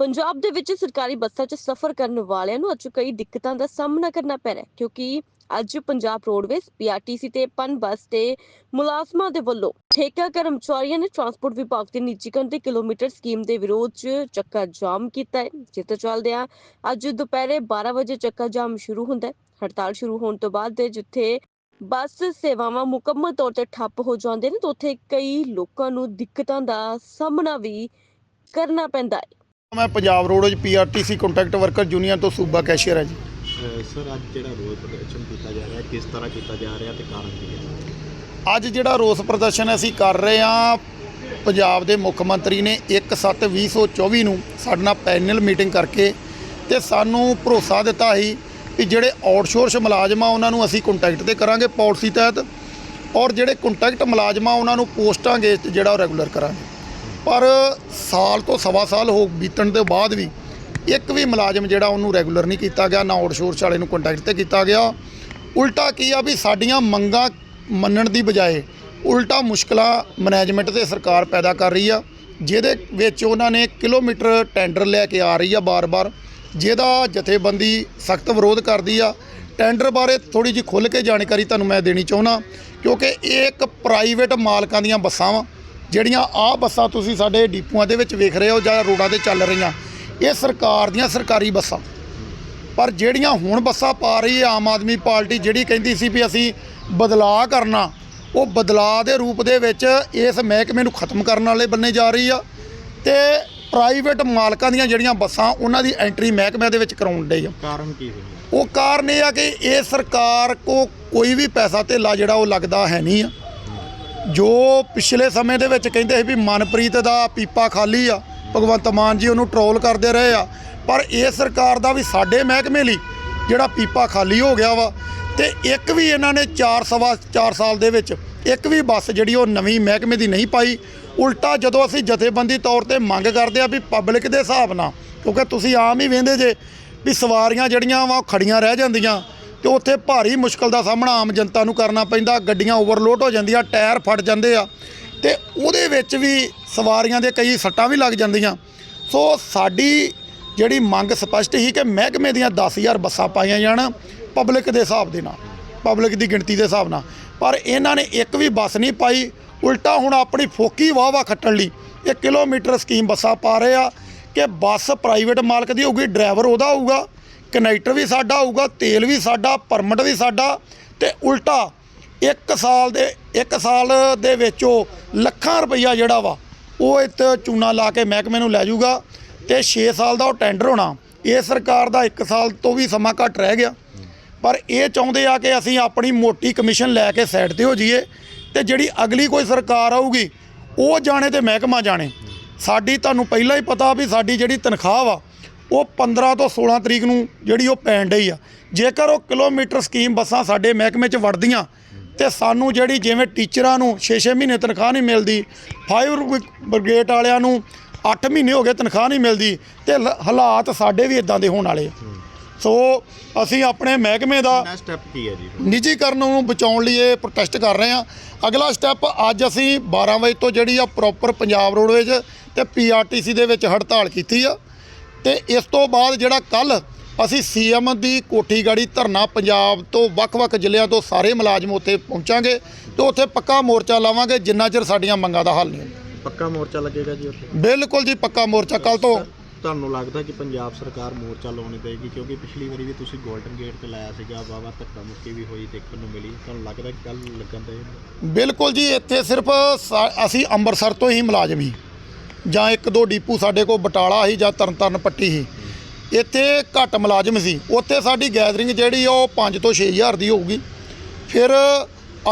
ਪੰਜਾਬ ਦੇ ਵਿੱਚ ਸਰਕਾਰੀ ਬੱਸਾਂ 'ਚ ਸਫ਼ਰ ਕਰਨ ਵਾਲਿਆਂ ਨੂੰ ਅੱਜ ਕਈ ਦਿੱਕਤਾਂ ਦਾ ਸਾਹਮਣਾ ਕਰਨਾ ਪੈ ਰਿਹਾ ਕਿਉਂਕਿ ਅੱਜ ਪੰਜਾਬ ਰੋਡਵੇਜ਼ ਪੀਆਰਟੀਸੀ ਤੇ ਪਨ ਬੱਸ ਤੇ ਮੁਲਾਜ਼ਮਾਂ ਦੇ ਵੱਲੋਂ ਠੇਕਾ ਕਰਮਚਾਰੀਆਂ ਨੇ ਟਰਾਂਸਪੋਰਟ ਵਿਭਾਗ ਦੀ ਨਿੱਜੀਕਰਨ ਦੇ ਕਿਲੋਮੀਟਰ ਸਕੀਮ ਦੇ ਵਿਰੋਧ 'ਚ ਚੱਕਾ ਜਾਮ ਕੀਤਾ ਹੈ। ਜਿਸ ਤੋਂ ਚੱਲਦਿਆਂ ਅੱਜ ਦੁਪਹਿਰੇ 12 ਵਜੇ ਚੱਕਾ ਜਾਮ ਸ਼ੁਰੂ ਹੁੰਦਾ ਹੈ। ਹੜਤਾਲ ਸ਼ੁਰੂ ਹੋਣ ਤੋਂ ਬਾਅਦ ਦੇ ਜਿੱਥੇ ਬੱਸ ਸੇਵਾਵਾਂ ਮੁਕੰਮਲ ਤੌਰ ਤੇ ਠੱਪ ਹੋ ਜਾਂਦੇ ਨੇ, ਤਾਂ ਉੱਥੇ ਕਈ ਲੋਕਾਂ ਨੂੰ ਦਿੱਕਤਾਂ ਦਾ ਸਾਹਮਣਾ ਵੀ ਕਰਨਾ ਪੈਂਦਾ ਹੈ। ਮੈਂ Punjab Roadways PRTC contract worker union ਤੋਂ ਸੂਬਾ ਕੈਸ਼ੀਅਰ ਹਾਂ ਜੀ। ਸਰ ਅੱਜ ਜਿਹੜਾ ਰੋਡ ਪ੍ਰਦਰਸ਼ਨ ਕੀਤਾ ਜਾ ਰਿਹਾ ਕਿਸ ਤਰ੍ਹਾਂ ਕੀਤਾ ਜਾ ਰਿਹਾ ਤੇ ਕਾਰਨ ਕੀ ਹੈ? ਅੱਜ ਜਿਹੜਾ ਰੋਸ ਪ੍ਰਦਰਸ਼ਨ ਅਸੀਂ ਕਰ ਰਹੇ ਹਾਂ ਪੰਜਾਬ ਦੇ ਮੁੱਖ ਮੰਤਰੀ ਨੇ 1/7/2024 ਨੂੰ ਸਾਡੇ ਨਾਲ ਪੈਨਲ ਮੀਟਿੰਗ ਕਰਕੇ ਤੇ ਸਾਨੂੰ ਭਰੋਸਾ ਦਿੱਤਾ ਸੀ ਕਿ ਜਿਹੜੇ ਆਊਟਸੋਰਸ ਮੁਲਾਜ਼ਮ ਆ ਉਹਨਾਂ ਨੂੰ ਅਸੀਂ ਕੰਟੈਕਟ ਤੇ ਕਰਾਂਗੇ ਪਾਲਿਸੀ ਤਹਿਤ ਔਰ ਜਿਹੜੇ ਕੰਟੈਕਟ ਮੁਲਾਜ਼ਮ ਆ ਉਹਨਾਂ ਨੂੰ ਪੋਸਟਾਂ ਤੇ ਜਿਹੜਾ ਉਹ ਰੈਗੂਲਰ ਕਰਾਂਗੇ। ਪਰ ਸਾਲ ਤੋਂ ਸਵਾ ਸਾਲ ਹੋ ਬੀਤਣ ਦੇ ਬਾਅਦ ਵੀ ਇੱਕ ਵੀ ਮੁਲਾਜ਼ਮ ਜਿਹੜਾ ਉਹਨੂੰ ਰੈਗੂਲਰ ਨਹੀਂ ਕੀਤਾ ਗਿਆ, ਨਾ ਆਊਟਸੋਰਸ ਵਾਲੇ ਨੂੰ ਕੰਟੈਕਟ ਤੇ ਕੀਤਾ ਗਿਆ। ਉਲਟਾ ਕੀ ਆ ਵੀ ਸਾਡੀਆਂ ਮੰਗਾਂ ਮੰਨਣ ਦੀ ਬਜਾਏ ਉਲਟਾ ਮੁਸ਼ਕਲਾਂ ਮੈਨੇਜਮੈਂਟ ਤੇ ਸਰਕਾਰ ਪੈਦਾ ਕਰ ਰਹੀ ਆ, ਜਿਹਦੇ ਵਿੱਚ ਉਹਨਾਂ ਨੇ ਕਿਲੋਮੀਟਰ ਟੈਂਡਰ ਲੈ ਕੇ ਆ ਰਹੀ ਆ ਬਾਰ-ਬਾਰ, ਜਿਹਦਾ ਜਥੇਬੰਦੀ ਸਖਤ ਵਿਰੋਧ ਕਰਦੀ ਆ। ਟੈਂਡਰ ਬਾਰੇ ਥੋੜੀ ਜਿਹੀ ਖੁੱਲ੍ਹ ਕੇ ਜਾਣਕਾਰੀ ਤੁਹਾਨੂੰ ਮੈਂ ਦੇਣੀ ਚਾਹੁੰਦਾ, ਕਿਉਂਕਿ ਇਹ ਇੱਕ ਪ੍ਰਾਈਵੇਟ ਮਾਲਕਾਂ ਦੀਆਂ ਬੱਸਾਂ ਵਾ। ਜਿਹੜੀਆਂ ਆਹ ਬੱਸਾਂ ਤੁਸੀਂ ਸਾਡੇ ਡੀਪੂਆਂ ਦੇ ਵਿੱਚ ਵੇਖ ਰਹੇ ਹੋ ਜਾਂ ਰੋਡਾਂ ਤੇ ਚੱਲ ਰਹੀਆਂ ਇਹ ਸਰਕਾਰ ਦੀਆਂ ਸਰਕਾਰੀ ਬੱਸਾਂ। ਪਰ ਜਿਹੜੀਆਂ ਹੁਣ ਬੱਸਾਂ ਪਾ ਰਹੀ ਹੈ ਆਮ ਆਦਮੀ ਪਾਰਟੀ ਜਿਹੜੀ ਕਹਿੰਦੀ ਸੀ ਵੀ ਅਸੀਂ ਬਦਲਾਅ ਕਰਨਾ ਉਹ ਬਦਲਾਅ ਦੇ ਰੂਪ ਦੇ ਵਿੱਚ ਇਸ ਮਹਿਕਮੇ ਨੂੰ ਖਤਮ ਕਰਨ ਵਾਲੇ ਬੰਨੇ ਜਾ ਰਹੀ ਆ ਤੇ ਪ੍ਰਾਈਵੇਟ ਮਾਲਕਾਂ ਦੀਆਂ ਜਿਹੜੀਆਂ ਬੱਸਾਂ ਉਹਨਾਂ ਦੀ ਐਂਟਰੀ ਮਹਿਕਮੇ ਦੇ ਵਿੱਚ ਕਰਾਉਣ ਡਈ ਆ। ਕਾਰਨ ਕੀ ਹੈ ਉਹ ਕਾਰਨ ਇਹ ਆ ਕਿ ਇਹ ਸਰਕਾਰ ਕੋ ਕੋਈ ਵੀ ਪੈਸਾ ਧੇਲਾ ਜਿਹੜਾ ਉਹ ਲੱਗਦਾ ਹੈ ਨਹੀਂ ਆ। ਜੋ ਪਿਛਲੇ ਸਮੇਂ ਦੇ ਵਿੱਚ ਕਹਿੰਦੇ ਸੀ ਵੀ ਮਨਪ੍ਰੀਤ ਦਾ ਪੀਪਾ ਖਾਲੀ ਆ, ਭਗਵੰਤ ਮਾਨ ਜੀ ਉਹਨੂੰ ਟਰੋਲ ਕਰਦੇ ਰਹੇ ਆ, ਪਰ ਇਹ ਸਰਕਾਰ ਦਾ ਵੀ ਸਾਡੇ ਮਹਿਕਮੇ ਲਈ ਜਿਹੜਾ ਪੀਪਾ ਖਾਲੀ ਹੋ ਗਿਆ ਵਾ, ਤੇ ਇੱਕ ਵੀ ਇਹਨਾਂ ਨੇ 4 ਸਵਾ 4 ਸਾਲ ਦੇ ਵਿੱਚ ਇੱਕ ਵੀ ਬੱਸ ਜਿਹੜੀ ਉਹ ਨਵੀਂ ਮਹਿਕਮੇ ਦੀ ਨਹੀਂ ਪਾਈ, ਉਲਟਾ ਜਦੋਂ ਅਸੀਂ ਜਥੇਬੰਦੀ ਤੌਰ ਤੇ ਮੰਗ ਕਰਦੇ ਆ ਵੀ ਪਬਲਿਕ ਦੇ ਹਿਸਾਬ ਨਾਲ, ਕਿਉਂਕਿ ਤੁਸੀਂ ਆਮ ਹੀ ਵੇਂਦੇ ਜੇ, ਵੀ ਸਵਾਰੀਆਂ ਜਿਹੜੀਆਂ ਵਾ ਉਹ ਖੜੀਆਂ ਰਹਿ ਜਾਂਦੀਆਂ ਤੇ ਉੱਥੇ ਭਾਰੀ ਮੁਸ਼ਕਲ ਦਾ ਸਾਹਮਣਾ ਆਮ ਜਨਤਾ ਨੂੰ ਕਰਨਾ ਪੈਂਦਾ, ਗੱਡੀਆਂ ਓਵਰਲੋਡ ਹੋ ਜਾਂਦੀਆਂ, ਟਾਇਰ ਫਟ ਜਾਂਦੇ ਆ। ਤੇ ਉਹਦੇ ਵਿੱਚ ਵੀ ਸਵਾਰੀਆਂ ਦੇ ਕਈ ਸੱਟਾਂ ਵੀ ਲੱਗ ਜਾਂਦੀਆਂ। ਸੋ ਸਾਡੀ ਜਿਹੜੀ ਮੰਗ ਸਪਸ਼ਟ ਸੀ ਕਿ ਮਹਿਕਮੇ ਦੀਆਂ 10000 ਬੱਸਾਂ ਪਾਈਆਂ ਜਾਣ ਪਬਲਿਕ ਦੇ ਹਿਸਾਬ ਦੇ ਨਾਲ ਪਬਲਿਕ ਦੀ ਗਿਣਤੀ ਦੇ ਹਿਸਾਬ ਨਾਲ। ਪਰ ਇਹਨਾਂ ਨੇ ਇੱਕ ਵੀ ਬੱਸ ਨਹੀਂ ਪਾਈ, ਉਲਟਾ ਹੁਣ ਆਪਣੀ ਫੋਕੀ ਵਾਹ ਵਾਹ ਖੱਟਣ ਲਈ ਇਹ ਕਿਲੋਮੀਟਰ ਸਕੀਮ ਬੱਸਾਂ ਪਾ ਰਹੇ ਆ ਕਿ ਬੱਸ ਪ੍ਰਾਈਵੇਟ ਮਾਲਕ ਦੀ ਹੋਊਗੀ ਡਰਾਈਵਰ ਉਹਦਾ ਹੋਊਗਾ। ਕਨੈਕਟਰ ਵੀ ਸਾਡਾ ਹੋਊਗਾ ਤੇਲ ਵੀ ਸਾਡਾ, ਪਰਮਿਟ ਵੀ ਸਾਡਾ ਤੇ ਉਲਟਾ ਇੱਕ ਸਾਲ ਦੇ, ਇੱਕ ਸਾਲ ਦੇ ਵਿੱਚ ਉਹ ਲੱਖਾਂ ਰੁਪਈਆ ਜਿਹੜਾ ਵਾ, ਉਹ ਇੱਥੇ ਚੂਨਾ ਲਾ ਕੇ ਮਹਿਕਮੇ ਨੂੰ ਲੈ ਜਾਊਗਾ ਤੇ 6 ਸਾਲ ਦਾ ਉਹ ਟੈਂਡਰ ਹੋਣਾ, ਇਹ ਸਰਕਾਰ ਦਾ 1 ਸਾਲ ਤੋਂ ਵੀ ਸਮਾਂ ਘੱਟ ਰਹਿ ਗਿਆ। ਪਰ ਇਹ ਚਾਹੁੰਦੇ ਆ ਕਿ ਅਸੀਂ ਆਪਣੀ ਮੋਟੀ ਕਮਿਸ਼ਨ ਲੈ ਕੇ ਸਾਈਡ ਤੇ ਹੋ ਜਾਈਏ ਤੇ ਜਿਹੜੀ ਅਗਲੀ ਕੋਈ ਸਰਕਾਰ ਆਊਗੀ, ਉਹ ਜਾਣੇ ਤੇ ਮਹਿਕਮਾ ਜਾਣੇ। ਸਾਡੀ ਤੁਹਾਨੂੰ ਪਹਿਲਾਂ ਹੀ ਪਤਾ ਵੀ ਸਾਡੀ ਜਿਹੜੀ ਤਨਖਾਹ ਵਾ ਉਹ 15 ਤੋਂ 16 ਤਰੀਕ ਨੂੰ ਜਿਹੜੀ ਉਹ ਪੈਣ ਡਈ ਆ। ਜੇਕਰ ਉਹ ਕਿਲੋਮੀਟਰ ਸਕੀਮ ਬੱਸਾਂ ਸਾਡੇ ਮਹਿਕਮੇ 'ਚ ਵੜਦੀਆਂ ਤੇ ਸਾਨੂੰ ਜਿਹੜੀ ਜਿਵੇਂ ਟੀਚਰਾਂ ਨੂੰ 6-6 ਮਹੀਨੇ ਤਨਖਾਹ ਨਹੀਂ ਮਿਲਦੀ ਫਾਇਰ ਬ੍ਰਿਗੇਡ ਵਾਲਿਆਂ ਨੂੰ 8 ਮਹੀਨੇ ਹੋ ਗਏ ਤਨਖਾਹ ਨਹੀਂ ਮਿਲਦੀ ਤੇ ਹਾਲਾਤ ਸਾਡੇ ਵੀ ਇਦਾਂ ਦੇ ਹੋਣ ਵਾਲੇ ਆ। ਸੋ ਅਸੀਂ ਆਪਣੇ ਮਹਿਕਮੇ ਦਾ ਸਟੈਪ ਕੀ ਹੈ ਜੀ? ਨਿੱਜੀਕਰਨ ਨੂੰ ਬਚਾਉਣ ਲਈ ਇਹ ਪ੍ਰੋਟੈਸਟ ਕਰ ਰਹੇ ਹਾਂ। ਅਗਲਾ ਸਟੈਪ ਅੱਜ ਅਸੀਂ 12 ਵਜੇ ਤੋਂ ਜਿਹੜੀ ਆ ਪ੍ਰੋਪਰ ਪੰਜਾਬ ਰੋਡਵੇਜ ਤੇ ਪੀਆਰਟੀਸੀ ਦੇ ਵਿੱਚ ਹੜਤਾਲ ਕੀਤੀ ਆ। ਤੇ ਇਸ ਤੋਂ ਬਾਅਦ ਜਿਹੜਾ ਕੱਲ ਅਸੀਂ ਸੀਐਮ ਦੀ ਕੋਠੀ ਗਾੜੀ ਧਰਨਾ ਪੰਜਾਬ ਤੋਂ ਵੱਖ-ਵੱਖ ਜ਼ਿਲ੍ਹਿਆਂ ਤੋਂ ਸਾਰੇ ਮੁਲਾਜ਼ਮ ਉੱਥੇ ਪਹੁੰਚਾਂਗੇ ਤੇ ਉੱਥੇ ਪੱਕਾ ਮੋਰਚਾ ਲਾਵਾਂਗੇ ਜਿੰਨਾ ਚਿਰ ਸਾਡੀਆਂ ਮੰਗਾਂ ਦਾ ਹੱਲ ਨਹੀਂ ਹੁੰਦਾ। ਪੱਕਾ ਮੋਰਚਾ ਲੱਗੇਗਾ ਜੀ ਉੱਥੇ? ਬਿਲਕੁਲ ਜੀ ਪੱਕਾ ਮੋਰਚਾ ਕੱਲ ਤੋਂ। ਤੁਹਾਨੂੰ ਲੱਗਦਾ ਕਿ ਪੰਜਾਬ ਸਰਕਾਰ ਮੋਰਚਾ ਲਾਉਣੀ ਪਏਗੀ? ਕਿਉਂਕਿ ਪਿਛਲੀ ਵਾਰੀ ਵੀ ਤੁਸੀਂ 골ਡਨ ਗੇਟ ਤੇ ਲਾਇਆ ਸੀਗਾ ਵਾਵਾ ਧੱਕਾ ਮੁੱਕੀ ਵੀ ਹੋਈ ਦੇਖਣ ਨੂੰ ਮਿਲੀ। ਤੁਹਾਨੂੰ ਲੱਗਦਾ ਕਿ ਕੱਲ ਲੱਗਣ ਦੇ ਬਿਲਕੁਲ ਜੀ ਇੱਥੇ ਸਿਰਫ ਅਸੀਂ ਅੰਮ੍ਰਿਤਸਰ ਤੋਂ ਹੀ ਮੁਲਾਜ਼ਮ ਹੀ। ਜਾਂ ਇੱਕ ਦੋ ਡੀਪੂ ਸਾਡੇ ਕੋਲ ਬਟਾਲਾ ਸੀ ਜਾਂ ਤਰਨਤਾਰਨ ਪੱਟੀ ਸੀ। ਇੱਥੇ ਘੱਟ ਮੁਲਾਜ਼ਮ ਸੀ। ਉੱਥੇ ਸਾਡੀ ਗੈਦਰਿੰਗ ਜਿਹੜੀ ਆ ਉਹ 5 ਤੋਂ 6000 ਦੀ ਹੋਊਗੀ। ਫਿਰ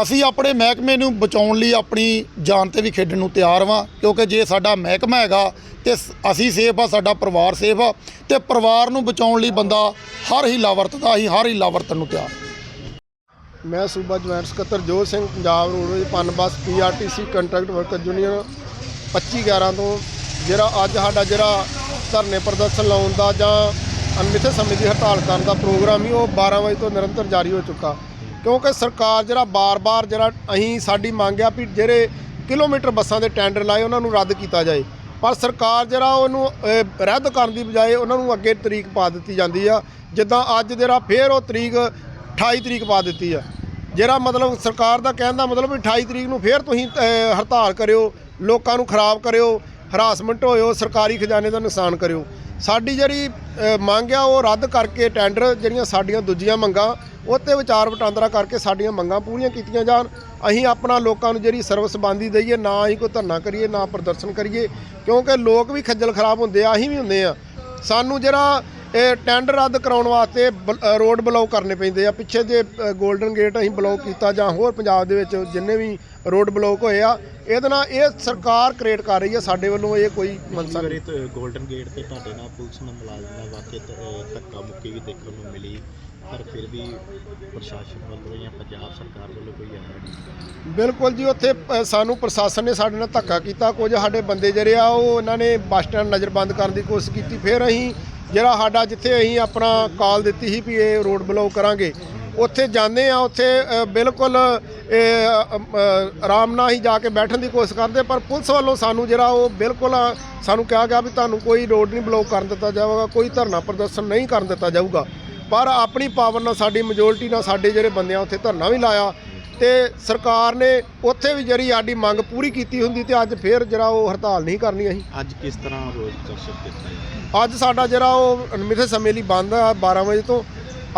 ਅਸੀਂ ਆਪਣੇ ਮਹਿਕਮੇ ਨੂੰ ਬਚਾਉਣ ਲਈ ਆਪਣੀ ਜਾਨ ਤੇ ਵੀ ਖੇਡਣ ਨੂੰ ਤਿਆਰ ਵਾਂ, ਕਿਉਂਕਿ ਜੇ ਸਾਡਾ ਮਹਿਕਮਾ ਹੈਗਾ ਤੇ ਸ- ਅਸੀਂ ਸੇਫ ਆ, ਸਾਡਾ ਪਰਿਵਾਰ ਸੇਫ ਆ, ਤੇ ਪਰਿਵਾਰ ਨੂੰ ਬਚਾਉਣ ਲਈ ਬੰਦਾ ਹਰ ਹੀਲਾ ਵਰਤਦਾ ਹੀ ਹਰ ਹੀਲਾ ਵਰਤਣ ਨੂੰ ਤਿਆਰ। ਮੈਂ ਸੂਬਾ ਜੁਆਇੰਟ ਸਕੱਤਰ ਜੋਤ Singh, Punjab Roadways PUNBUS PRTC contract worker union 25 11 ਤੋਂ ਜਿਹੜਾ ਅੱਜ ਸਾਡਾ ਜਿਹੜਾ ਧਰਨੇ ਪ੍ਰਦਰਸ਼ਨ ਲਾਉਣ ਦਾ ਜਾਂ ਅਨਮਿੱਥੇ ਸਮੇਂ ਦੀ ਹੜਤਾਲ ਕਰਨ ਦਾ ਪ੍ਰੋਗਰਾਮ ਹੀ ਉਹ 12 ਵਜੇ ਤੋਂ ਨਿਰੰਤਰ ਜਾਰੀ ਹੋ ਚੁੱਕਾ। ਕਿਉਂਕਿ ਸਰਕਾਰ ਜਿਹੜਾ ਬਾਰ-ਬਾਰ ਜਿਹੜਾ ਅਸੀਂ ਸਾਡੀ ਮੰਗ ਆ ਵੀ ਜਿਹੜੇ ਕਿਲੋਮੀਟਰ ਬੱਸਾਂ ਦੇ ਟੈਂਡਰ ਲਾਏ ਉਹਨਾਂ ਨੂੰ ਰੱਦ ਕੀਤਾ ਜਾਏ। ਪਰ ਸਰਕਾਰ ਜਿਹੜਾ ਉਹਨੂੰ ਰੱਦ ਕਰਨ ਦੀ ਬਜਾਏ ਉਹਨਾਂ ਨੂੰ ਅੱਗੇ ਤਰੀਕ ਪਾ ਦਿੱਤੀ ਜਾਂਦੀ ਆ। ਜਿੱਦਾਂ ਅੱਜ ਜਿਹੜਾ ਫੇਰ ਉਹ ਤਰੀਕ 28 ਤਰੀਕ ਪਾ ਦਿੱਤੀ ਆ। ਜਿਹੜਾ ਮਤਲਬ ਸਰਕਾਰ ਦਾ ਕਹਿਣ ਦਾ ਮਤਲਬ ਵੀ 28 ਤਰੀਕ ਨੂੰ ਫੇਰ ਤੁਸੀਂ ਹੜਤਾਲ ਕਰਿਓ, ਲੋਕਾਂ ਨੂੰ ਖਰਾਬ ਕਰਿਓ, ਹਰਾਸਮੈਂਟ ਹੋਇਓ, ਸਰਕਾਰੀ ਖਜ਼ਾਨੇ ਦਾ ਨੁਕਸਾਨ ਕਰਿਓ। ਸਾਡੀ ਜਿਹੜੀ ਮੰਗ ਆ, ਉਹ ਰੱਦ ਕਰਕੇ ਟੈਂਡਰ ਜਿਹੜੀਆਂ ਸਾਡੀਆਂ ਦੂਜੀਆਂ ਮੰਗਾਂ, ਉਹ 'ਤੇ ਵਿਚਾਰ ਵਟਾਂਦਰਾ ਕਰਕੇ ਸਾਡੀਆਂ ਮੰਗਾਂ ਪੂਰੀਆਂ ਕੀਤੀਆਂ ਜਾਣ। ਅਸੀਂ ਆਪਣਾ ਲੋਕਾਂ ਨੂੰ ਜਿਹੜੀ ਸਰਵਿਸ ਬੰਦੀ ਦਈਏ, ਨਾ ਅਸੀਂ ਕੋਈ ਧਰਨਾ ਕਰੀਏ, ਨਾ ਪ੍ਰਦਰਸ਼ਨ ਕਰੀਏ, ਕਿਉਂਕਿ ਲੋਕ ਵੀ ਖੱਜਲ ਖਰਾਬ ਹੁੰਦੇ ਆ, ਅਸੀਂ ਵੀ ਹੁੰਦੇ ਆ। ਸਾਨੂੰ ਜਿਹੜਾ ਇਹ ਟੈਂਡਰ ਰੱਦ ਕਰਾਉਣ ਵਾਸਤੇ ਰੋਡ ਬਲੌਕ ਕਰਨੇ ਪੈਂਦੇ ਆ। ਪਿੱਛੇ ਜੇ 골ਡਨ ਗੇਟ ਅਸੀਂ ਬਲੌਕ ਕੀਤਾ ਜਾਂ ਹੋਰ ਪੰਜਾਬ ਦੇ ਵਿੱਚ ਜਿੰਨੇ ਵੀ ਰੋਡ ਬਲੌਕ ਹੋਏ ਆ ਇਹਦੇ ਨਾਲ ਇਹ ਸਰਕਾਰ ਕ੍ਰੀਏਟ ਕਰ ਰਹੀ ਆ ਸਾਡੇ ਵੱਲੋਂ ਇਹ ਕੋਈ ਮਨਸਾ ਨਹੀਂ 골ਡਨ ਗੇਟ ਤੇ ਤੁਹਾਡੇ ਨਾਲ ਪੁਲਿਸ ਨਾਲ ਮੁਲਾਜ਼ਮ ਦਾ ਵਾਕਿਆ ਧੱਕਾ ਮੁੱਕੀ ਵੀ ਦੇਖਣ ਨੂੰ ਮਿਲੀ ਪਰ ਫਿਰ ਵੀ ਪ੍ਰਸ਼ਾਸਨ ਵੱਲੋਂ ਜਾਂ ਪੰਜਾਬ ਸਰਕਾਰ ਵੱਲੋਂ ਕੋਈ ਆਇਆ ਨਹੀਂ। ਬਿਲਕੁਲ ਜੀ ਉੱਥੇ ਸਾਨੂੰ ਪ੍ਰਸ਼ਾਸਨ ਨੇ ਸਾਡੇ ਨਾਲ ਧੱਕਾ ਕੀਤਾ। ਕੁਝ ਸਾਡੇ ਬੰਦੇ ਜਿਹੜੇ ਆ ਉਹ ਉਹਨਾਂ ਨੇ ਬੱਸ ਸਟੈਂਡ ਨਜ਼ਰਬੰਦ ਕਰਨ ਦੀ ਕੋਸ਼ਿਸ਼ ਕੀਤੀ। ਫਿਰ ਅਸੀਂ ਜਿਹੜਾ ਸਾਡਾ ਜਿੱਥੇ ਅਸੀਂ ਆਪਣਾ ਕਾਲ ਦਿੱਤੀ ਸੀ ਵੀ ਇਹ ਰੋਡ ਬਲੌਕ ਕਰਾਂਗੇ, ਉੱਥੇ ਜਾਂਦੇ ਆ ਉੱਥੇ ਬਿਲਕੁਲ ਆਰਾਮ ਨਾਲ ਹੀ ਜਾ ਕੇ ਬੈਠਣ ਦੀ ਕੋਸ਼ਿਸ਼ ਕਰਦੇ ਪਰ ਪੁਲਿਸ ਵੱਲੋਂ ਸਾਨੂੰ ਜਿਹੜਾ ਉਹ ਬਿਲਕੁਲ ਸਾਨੂੰ ਕਿਹਾ ਗਿਆ ਵੀ ਤੁਹਾਨੂੰ ਕੋਈ ਰੋਡ ਨਹੀਂ ਬਲੌਕ ਕਰਨ ਦਿੱਤਾ ਜਾਵੇਗਾ, ਕੋਈ ਧਰਨਾ ਪ੍ਰਦਰਸ਼ਨ ਨਹੀਂ ਕਰਨ ਦਿੱਤਾ ਜਾਊਗਾ। ਪਰ ਆਪਣੀ ਪਾਵਰ ਨਾਲ ਸਾਡੀ ਮੈਜੋਰਟੀ ਨਾਲ ਸਾਡੇ ਜਿਹੜੇ ਬੰਦਿਆਂ ਉੱਥੇ ਧਰਨਾ ਵੀ ਲਾਇਆ ਤੇ ਸਰਕਾਰ ਨੇ ਉੱਥੇ ਵੀ ਜਿਹੜੀ ਸਾਡੀ ਮੰਗ ਪੂਰੀ ਕੀਤੀ ਹੁੰਦੀ ਤੇ ਅੱਜ ਫੇਰ ਜਿਹੜਾ ਉਹ ਹੜਤਾਲ ਨਹੀਂ ਕਰਨੀ ਅਸੀਂ। ਅੱਜ ਕਿਸ ਤਰ੍ਹਾਂ ਰੋਜ਼ ਦਰਸ਼ਕ ਕੀਤਾ ਅੱਜ ਸਾਡਾ ਜਿਹੜਾ ਉਹ ਅਣਮਿੱਥੇ ਸਮੇਂ ਲਈ ਬੰਦ ਆ 12 ਵਜੇ ਤੋਂ।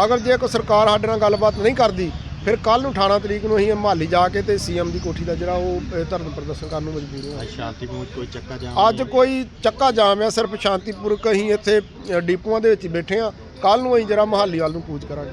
ਅਗਰ ਜੇ ਕੋਈ ਸਰਕਾਰ ਸਾਡੇ ਨਾਲ ਗੱਲਬਾਤ ਨਹੀਂ ਕਰਦੀ ਫਿਰ ਕੱਲ ਨੂੰ 18 ਤਰੀਕ ਨੂੰ ਅਸੀਂ ਮਹਾਲੀ ਜਾ ਕੇ ਤੇ ਸੀਐਮ ਦੀ ਕੋਠੀ ਦਾ ਜਿਹੜਾ ਉਹ ਅ, ਧਰਨਾ ਪ੍ਰਦਰਸ਼ਨ ਕਰਨ ਨੂੰ ਮਜਬੂਰ ਹਾਂ ਅੱਜ ਸ਼ਾਂਤੀਪੂਰਨ ਕੋਈ ਚੱਕਾ ਜਾਮ ਅੱਜ ਕੋਈ ਚੱਕਾ ਜਾਮ ਆ ਸਿਰਫ ਸ਼ਾਂਤੀਪੂਰਕ ਅਸੀਂ ਇੱਥੇ ਡਿਪੂਆਂ ਦੇ ਵਿੱਚ ਬੈਠੇ ਆ। ਕੱਲ ਨੂੰ ਅਸੀਂ ਜਿਹੜਾ ਮਹਾਲੀ ਵੱਲ ਨੂੰ ਕੂਚ ਕਰਾਂਗੇ।